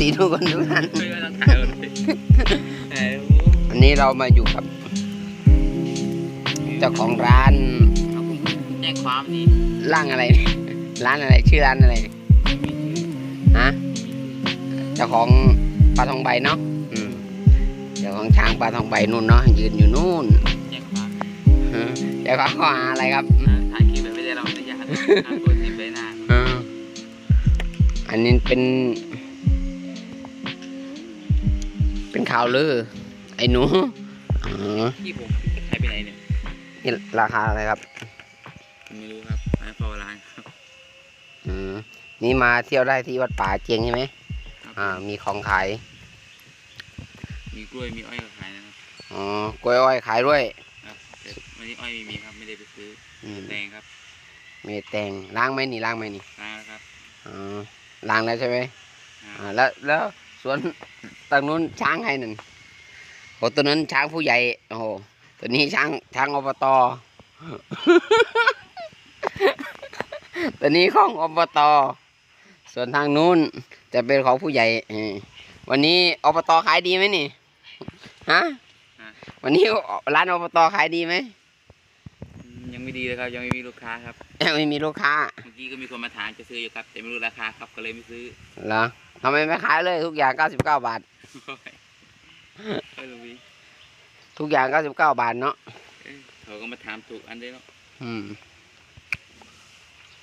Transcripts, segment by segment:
ดีเอฟซีทุกคนทุกท่านไม่ต้องถ่ายเลยถ่ายอันนี้เรามาอยู่กับ เจ้าของร้านแจ้งความนี่ร้านอะไรเนี่ยร้านอะไร ชื่อร้านอะไรเนี่ยฮะเจ้าของปลาทองใบเนาะอืมเจ้าของช้างปลาทองใบนู่นเนาะยืนอยู่นู่นแจ้งความฮะเจ้าของข้อหาอะไรครับถ่ายคลิปแบบไม่ได้เราอนุญาตห้ามโพสต์เห็นใบหน้าอ่าอันนี้เป็น ข่าวลือ ไอ้หนูอ๋อที่ผมหายไปไหนเนี่ยนี่ราคาอะไรครับไม่รู้ครับไอ้พอร้านครับอืมนี่มาเที่ยวได้ที่วัดป่าเจียงใช่ไหมครับอ่า มีของขาย มีกล้วยมีอ้อยก็ขายนะครับอ๋อกล้วยอ้อยขายด้วยครับแต่วันนี้อ้อยไม่มีครับไม่ได้ไปซื้ออืมแดงครับมีแตงล้างไหมนี่ล้างไหมนี่ร้านแล้วครับอ๋อล้างแล้วใช่ไหมอ่าอ่าแล้วแล้วส วนตรงนู้นช้างใครนั่นโอ้ตัวนั้นช้างผู้ใหญ่ โอ้โห ตัวนี้ช้างช้างอบต ตัวนี้ของอบต ส่วนทางนู้นจะเป็นของผู้ใหญ่เออวันนี้อบตขายดีไหมนี่ ฮะ วันนี้ร้านอบตขายดีไหมอืมยังไม่ดีเลยครับ ยังไม่มีลูกค้าครับ ยังไม่มีลูกค้า เมื่อกี้ก็มีคนมาถามจะซื้ออยู่ครับ แต่ไม่รู้ราคาครับก็เลยไม่ซื้อ เหรอ ทำไมไม่ขายเลยทุกอย่าง99บาท เออลุงวีทุกอย่าง99บาทเนาะเอ้ยเขาก็มาถามถูกอันเด้เนาะอืม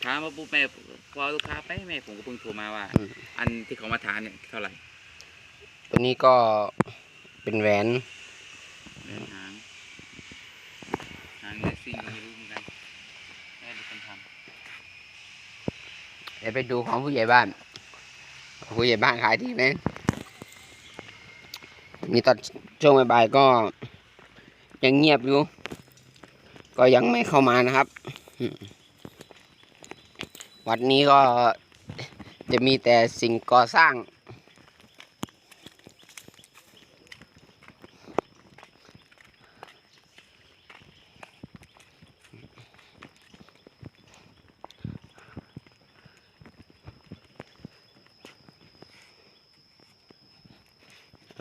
ถามมาปุ๊บแม่พอลูกค้าไปแม่ผมก็เพิ่งโทรมาว่า อืม อันที่เขามาถามเนี่ยเท่าไหร่ตัวนี้ก็เป็นแหวนเดินหางหางเลสซิ่งก็ไม่รู้เหมือนกันแม่เป็นคนทเดี๋ยวไปดูของผู้ใหญ่บ้าน ผู้ใหญ่บ้านขายดีไหมมีตอนช่วงบ่ายก็ ยังเงียบอยู่ ก็ยังไม่เข้ามานะครับ วัดนี้ก็จะมีแต่สิ่งก่อสร้าง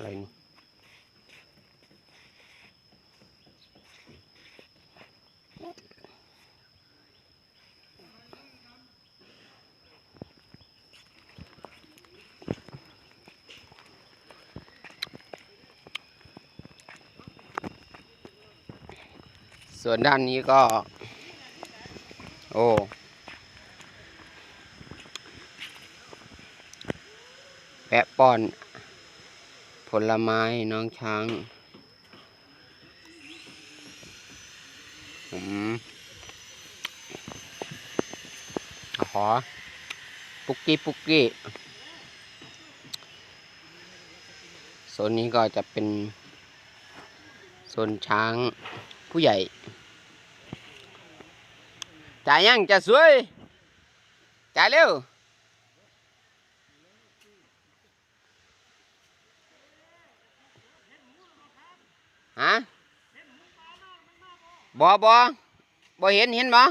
อะไรส่วนด้านนี้ก็ โอ้แปะป้อน ผลไม้น้องช้างอืมขอปุกกี้ปุกกี้โซนนี้ก็จะเป็นโซนช้างผู้ใหญ่จ่ายยังจะสวยจ่ายเร็ว ฮะบอบอบอเห็นเห็นบ่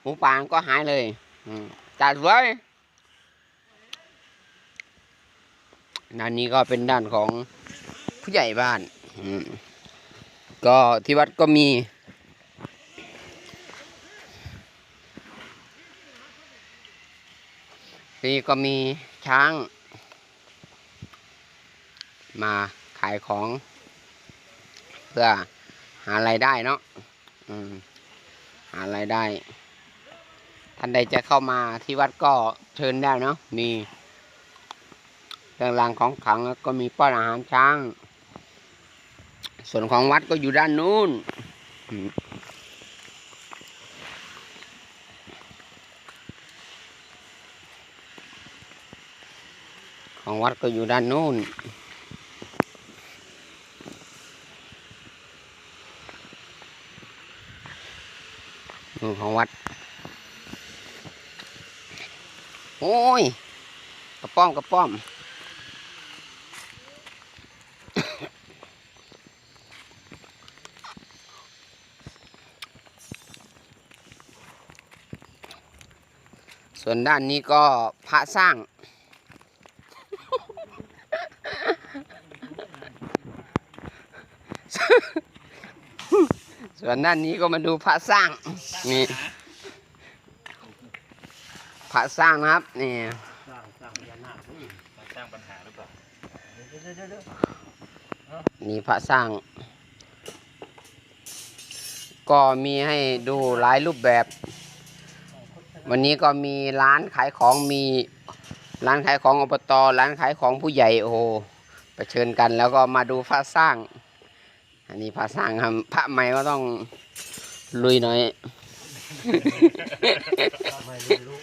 หมูป่าก็หายเลยจัดไว้ด้านนี้ก็เป็นด้านของผู้ใหญ่บ้านก็ที่วัดก็มี นี่ก็มีช้าง มาขายของ เพื่อหารายได้เนาะอืมหารายได้ ท่านใดจะเข้ามาที่วัดก็เชิญได้เนาะมีเครื่องรางของขังแล้วก็มีป้อนอาหารช้าง ส่วนของวัดก็อยู่ด้านนู้นของวัดก็อยู่ด้านนู้น ของวัด โอ้ย กระป้อมกระป้อม ส่วนส่วนด้านนี้ก็พระสร้าง ส่วนด้านนี้ก็มาดูพระสร้างนี่พระสร้างนะครับนี่สร้างสร้างพญานาคนี่สร้างปัญหาหรือเปล่านี่พระสร้าง ก็มีให้ดูหลายรูปแบบ วันนี้ก็มีร้านขายของมีร้านขายของอบตร้านขายของผู้ใหญ่โอ้โหไปเชิญกันแล้วก็มาดูพระสร้าง อันนี้พระสร้างครับพระใหม่ก็ต้องลุยหน่อยทำไมเรียนรู้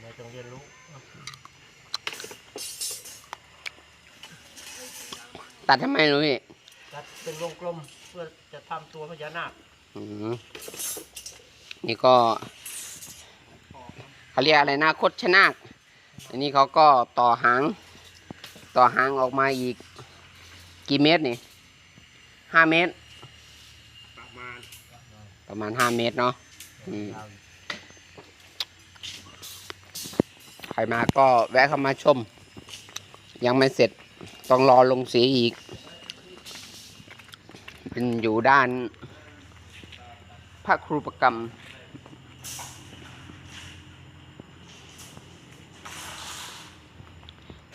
ไม่ต้องเรียนรู้ตัดทำไมลุยตัดเป็นวงกลมเพื่อจะทำตัวพญานาคอืมนี่ก็เขาเรียกอะไรนะคดชนาคอันนี้เขาก็ต่อหาง ต่อหางออกมาอีก กี่เมตรนี่ห้าเมตร ประมาณประมาณห้าเมตรเนาะอืมใครมาก็แวะเข้ามาชม ยังไม่เสร็จต้องรอลงสีอีก เป็นอยู่ด้านพระครูประกรรม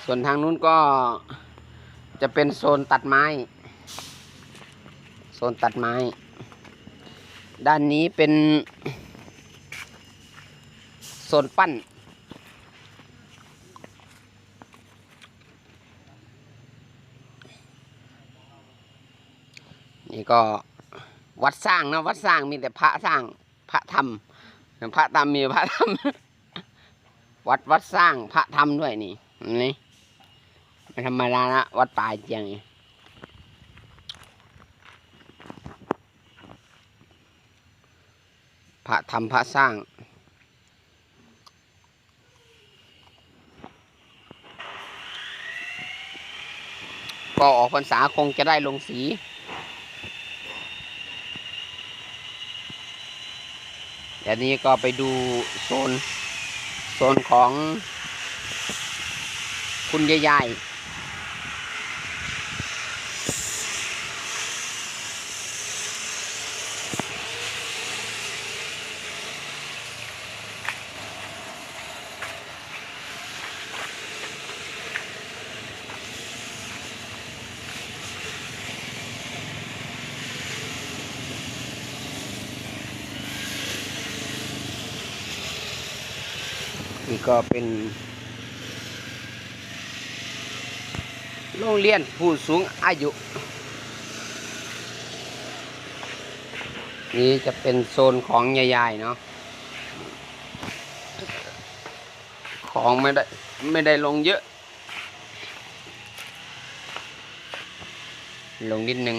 ส่วนทางนู้นก็ จะเป็นโซนตัดไม้ โซนตัดไม้ ด้านนี้เป็น โซนปั้น นี่ก็วัดสร้างนะวัดสร้างมีแต่พระสร้างพระธรรมพระธรรมมีพระธรรมวัดวัดสร้างพระธรรมด้วยนี่นี่ ไม่ธรรมดานะ วัดป่าเจียงพระธรรมพระสร้างก็ออกพรรษาคงจะได้ลงสี เดี๋ยวนี้ก็ไปดูโซน โซนของคุณยายย ก็เป็น โรงเรียนผู้สูงอายุ นี่จะเป็นโซนของยายๆเนาะของไม่ได้ ไม่ได้ลงเยอะ ลงนิดนึง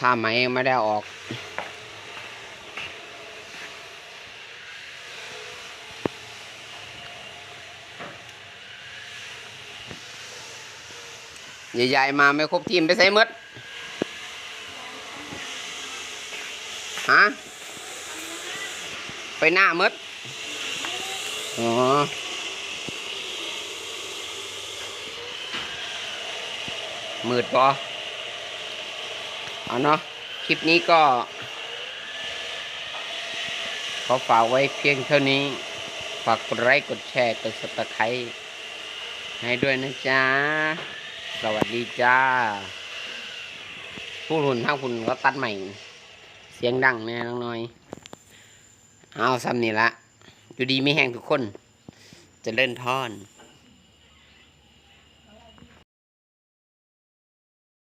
ผ้าไหมไม่ได้ออก ใหญ่ๆมาไม่ครบทีมไปใส่หมดฮะไปหน้าหมดอ๋อมืดปอ เอาเนาะคลิปนี้ก็ ขอฝากไว้เพียงเท่านี้ ฝากกดไลค์กดแชร์กดสต r ไครให้ด้วยนะจ๊ะ สวัสดีจ้า ผู้หุ่นทั้งหุ่นก็ตัดใหม่ เสียงดังแน่น้องน้อย เอาซ้ำนี่ละ อยู่ดีไม่แห้งทุกคน จะเล่นท่อน